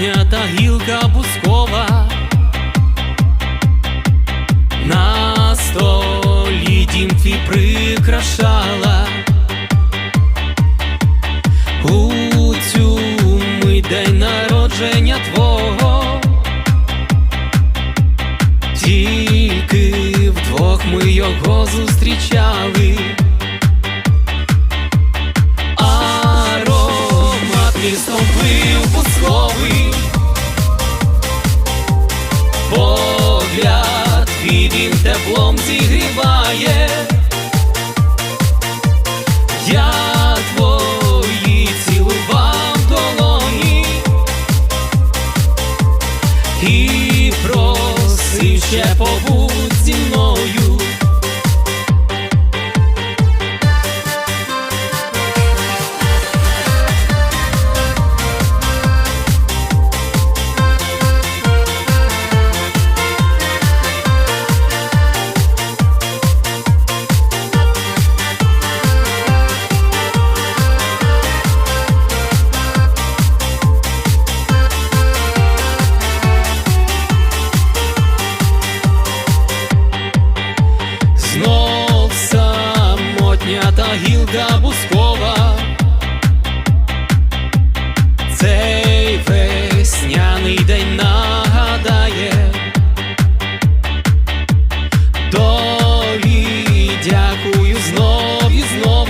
самотня гілка бускова. На столі дім твій прикрашала. У цю мить день народження твого. Тільки вдвох ми його зустрічали. Аромат містом плив бусковий теплом зігріває гілка бускова. Цей весняний день нагадає. Долі дякую знов і знову.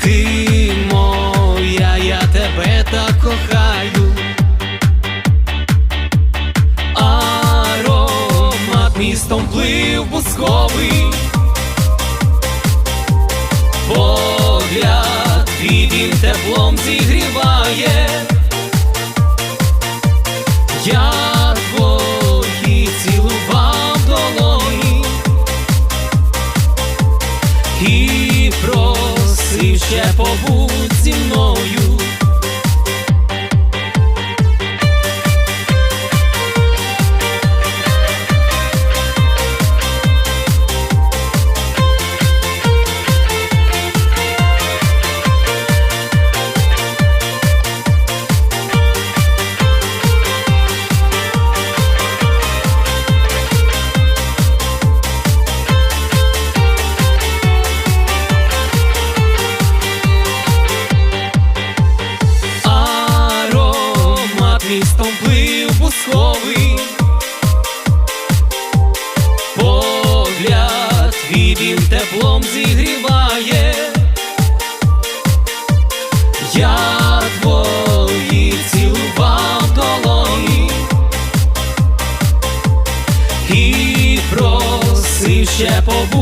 Ти моя, я тебе так кохаю. Містом плив бусковий Погляд і він теплом зігріває теплом зігріває. Я твої цілував долоні І просив ще по